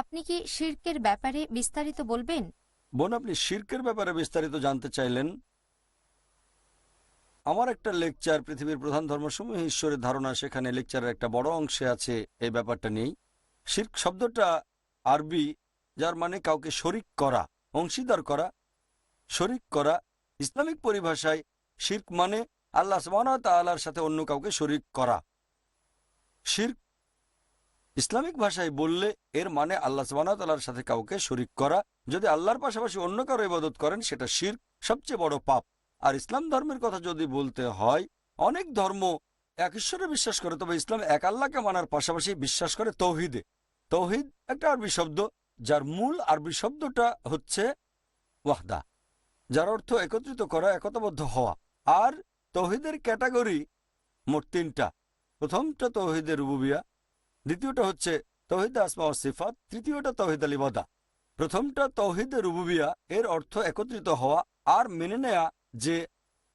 আপনি কি শির্কের ব্যাপারে বিস্তারিত বলবেন? বোন, আপনি শির্কের ব্যাপারে বিস্তারিত জানতে চাইলেন? আমার একটা লেকচার, পৃথিবীর প্রধান ধর্মসমূহ ঈশ্বরের ধারণা, সেখানে লেকচারের একটা বড় অংশে আছে এই ব্যাপারটা নেই শির্ক শব্দটা আরবি, যার মানে কাউকে শরিক করা, অংশীদার করা। শরিক করা ইসলামিক পরিভাষায় শির্ক মানে আল্লাহ ওয়া সাথে অন্য কাউকে শরিক করা। শির্ক ইসলামিক ভাষায় বললে এর মানে আল্লাহ তাআলার সাথে কাউকে শরিক করা। যদি আল্লাহর পাশাপাশি অন্য কারও ইবাদত করেন, সেটা শির সবচেয়ে বড় পাপ। আর ইসলাম ধর্মের কথা যদি বলতে হয়, অনেক ধর্ম এক ঈশ্বরে বিশ্বাস করে, তবে ইসলাম এক আল্লাহকে মানার পাশাপাশি বিশ্বাস করে তৌহিদে। তৌহিদ একটা আরবি শব্দ, যার মূল আরবি শব্দটা হচ্ছে ওয়াহদা, যার অর্থ একত্রিত করা, একতাবদ্ধ হওয়া। আর তৌহিদের ক্যাটাগরি মোট তিনটা। প্রথমটা তৌহিদের রুবুবিয়া দ্বিতীয়টা হচ্ছে তৌহিদ আসমা ও সিফাত, তৃতীয়টা তৌহিদ আলিবাদা প্রথমটা তৌহিদে রুবুবিয়া, এর অর্থ একত্রিত হওয়া আর মেনে নেয়া যে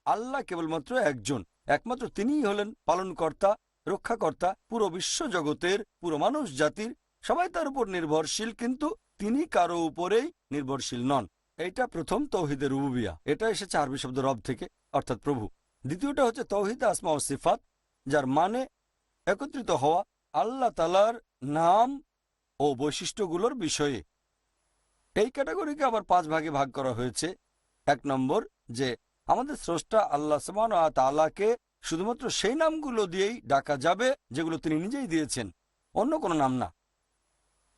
আল্লাহ কেবলমাত্র একজন, একমাত্র তিনিই হলেন পালনকর্তা, রক্ষাকর্তা, পুরো বিশ্ব জগতের, পুরো মানুষ জাতির, সবাই তার উপর নির্ভরশীল, কিন্তু তিনি কারও উপরেই নির্ভরশীল নন। এইটা প্রথম তৌহিদের রুবুবিয়া। এটা এসেছে আরবি শব্দ রব থেকে, অর্থাৎ প্রভু। দ্বিতীয়টা হচ্ছে তৌহিদ আসমা ও সিফাত, যার মানে একত্রিত হওয়া আল্লাহ তালার নাম ও বৈশিষ্ট্যগুলোর বিষয়ে। এই ক্যাটাগরিকে আবার পাঁচ ভাগে ভাগ করা হয়েছে। এক নম্বর যে আমাদের স্রষ্টা আল্লাহ সমান তালাকে শুধুমাত্র সেই নামগুলো দিয়েই ডাকা যাবে যেগুলো তিনি নিজেই দিয়েছেন, অন্য কোনো নাম না।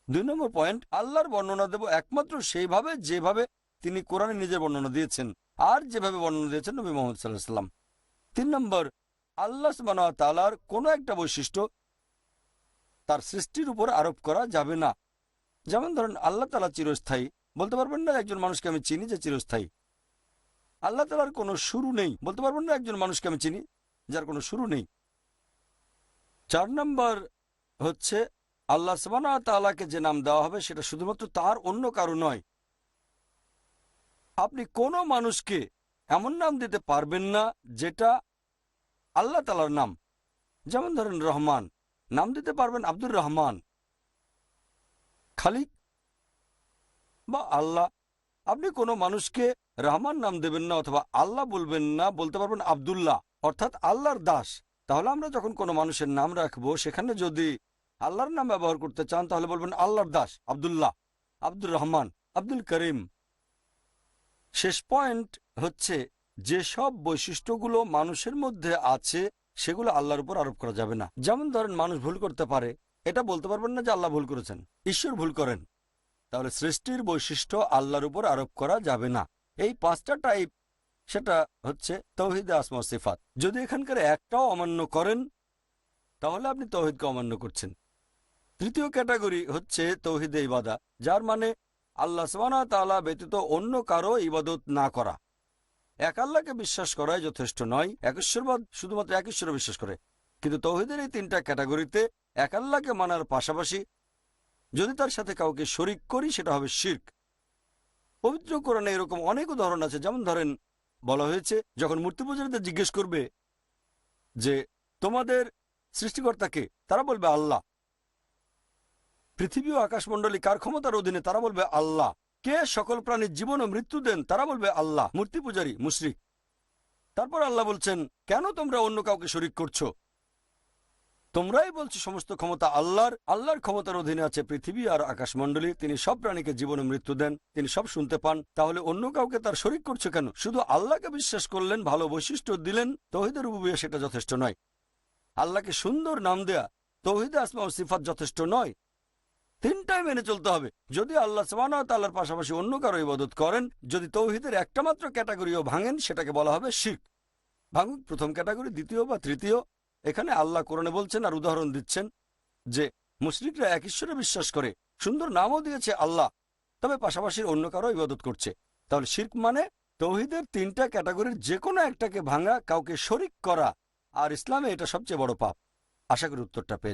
দুই নম্বর পয়েন্ট, আল্লাহর বর্ণনা দেব একমাত্র সেইভাবে যেভাবে তিনি কোরআনে নিজের বর্ণনা দিয়েছেন আর যেভাবে বর্ণনা দিয়েছেন নবী মোহাম্মদ সাল্লাহ সাল্লাম তিন নম্বর, আল্লাহ সমান তালার কোনো একটা বৈশিষ্ট্য তার সৃষ্টির উপর আরোপ করা যাবে না। যেমন ধরেন, আল্লাহ তালা চিরস্থায়ী। বলতে পারবেন না একজন মানুষকে আমি চিনি যে চিরস্থায়ী। আল্লাহ তালার কোনো শুরু নেই। বলতে পারবেন না একজন মানুষকে আমি চিনি যার কোনো শুরু নেই। চার নম্বর হচ্ছে, আল্লাহ সবানা তালাকে যে নাম দেওয়া হবে সেটা শুধুমাত্র তার অন্য কারও নয়। আপনি কোনো মানুষকে এমন নাম দিতে পারবেন না যেটা আল্লাহ তালার নাম। যেমন ধরেন, রহমান। নাম দিতে পারবেন আব্দুর রহমান। খালিক বা আল্লাহ। আপনি কোনো মানুষকে রহমান নাম দেবেন না অথবা আল্লাহ বলবেন না, বলতে পারবেন আব্দুল্লাহ, অর্থাৎ আল্লাহর দাস। তাহলে আমরা যখন কোনো মানুষের নাম রাখব, সেখানে যদি আল্লাহর নাম ব্যবহার করতে চান, তাহলে বলবেন আল্লাহর দাস, আব্দুল্লাহ, আব্দুর রহমান, আব্দুল করিম। শেষ পয়েন্ট হচ্ছে যেসব বৈশিষ্ট্যগুলো মানুষের মধ্যে আছে সেগুলো আল্লাহর উপর আরোপ করা যাবে না। যেমন ধরেন, মানুষ ভুল করতে পারে, এটা বলতে পারবেন না যে আল্লাহ ভুল করেছেন। ঈশ্বর ভুল করেন। তাহলে সৃষ্টির বৈশিষ্ট্য আল্লাহর উপর আরোপ করা যাবে না। এই পাঁচটা টাইপ সেটা হচ্ছে তৌহিদে, আসমা সিফাত। যদি এখানকার একটাও অমান্য করেন, তাহলে আপনি তৌহিদকে অমান্য করছেন। তৃতীয় ক্যাটাগরি হচ্ছে তৌহিদে ইবাদা, যার মানে আল্লাহ সবানা তালা ব্যতীত অন্য কারও ইবাদত না করা। এক আল্লাহকে বিশ্বাস করাই যথেষ্ট নয় একেশ্বরবাদ শুধুমাত্র এক ঈশ্বরে বিশ্বাস করে। কিন্তু তৌহিদের এই তিনটা ক্যাটাগরিতে এক আল্লাহকে মানার পাশাপাশি যদি তার সাথে কাউকে শরিক করি, সেটা হবে শির্ক। পবিত্র কোরআনে এরকম অনেক উদাহরণ আছে, যেমন ধরেন বলা হয়েছে, যখন মূর্তি পূজারীদের জিজ্ঞেস করবে যে, তোমাদের সৃষ্টিকর্তাকে তারা বলবে, আল্লাহ। পৃথিবী ও আকাশমণ্ডলী কার ক্ষমতার অধীনে তারা বলবে, আল্লাহ। কে সকল প্রাণীর জীবন ও মৃত্যু দেন, তারা বলবে আল্লাহ, মূর্তি পূজারী, মুশরিক। তারপর আল্লাহ বলছেন, কেন তোমরা অন্য কাউকে শরিক করছ? তোমরাই বলছো সমস্ত ক্ষমতা আল্লাহর আল্লাহর ক্ষমতার অধীনে আছে পৃথিবী আর আকাশমণ্ডলী, তিনি সব প্রাণীকে জীবন ও মৃত্যু দেন, তিনি সব শুনতে পান, তাহলে অন্য কাউকে তার শরিক করছ কেন? শুধু আল্লাহকে বিশ্বাস করলেন, ভালো বৈশিষ্ট্য দিলেন, তহিদের উপবিয়া সেটা যথেষ্ট নয়। আল্লাহকে সুন্দর নাম দেয়া, তৌহিদে আসমা ও সিফাত যথেষ্ট নয়। তিনটাই মেনে চলতে হবে। যদি আল্লাহ তাল্লার পাশাপাশি অন্য কারও ইবাদত করেন, যদি তৌহিদের একটা মাত্র ক্যাটাগরিও ভাঙেন, সেটাকে বলা হবে শিখ ভাঙুক প্রথম ক্যাটাগরি, দ্বিতীয় বা তৃতীয়। এখানে আল্লাহ কোরআনে বলছেন আর উদাহরণ দিচ্ছেন যে মুসলিকরা এক ঈশ্বরে বিশ্বাস করে, সুন্দর নামও দিয়েছে আল্লাহ, তবে পাশাপাশি অন্য কারও ইবাদত করছে। তাহলে শির্ক মানে তৌহিদের তিনটা ক্যাটাগরির যে কোনো একটাকে ভাঙা, কাউকে শরিক করা, আর ইসলামে এটা সবচেয়ে বড় পাপ। আশা করি উত্তরটা পেয়ে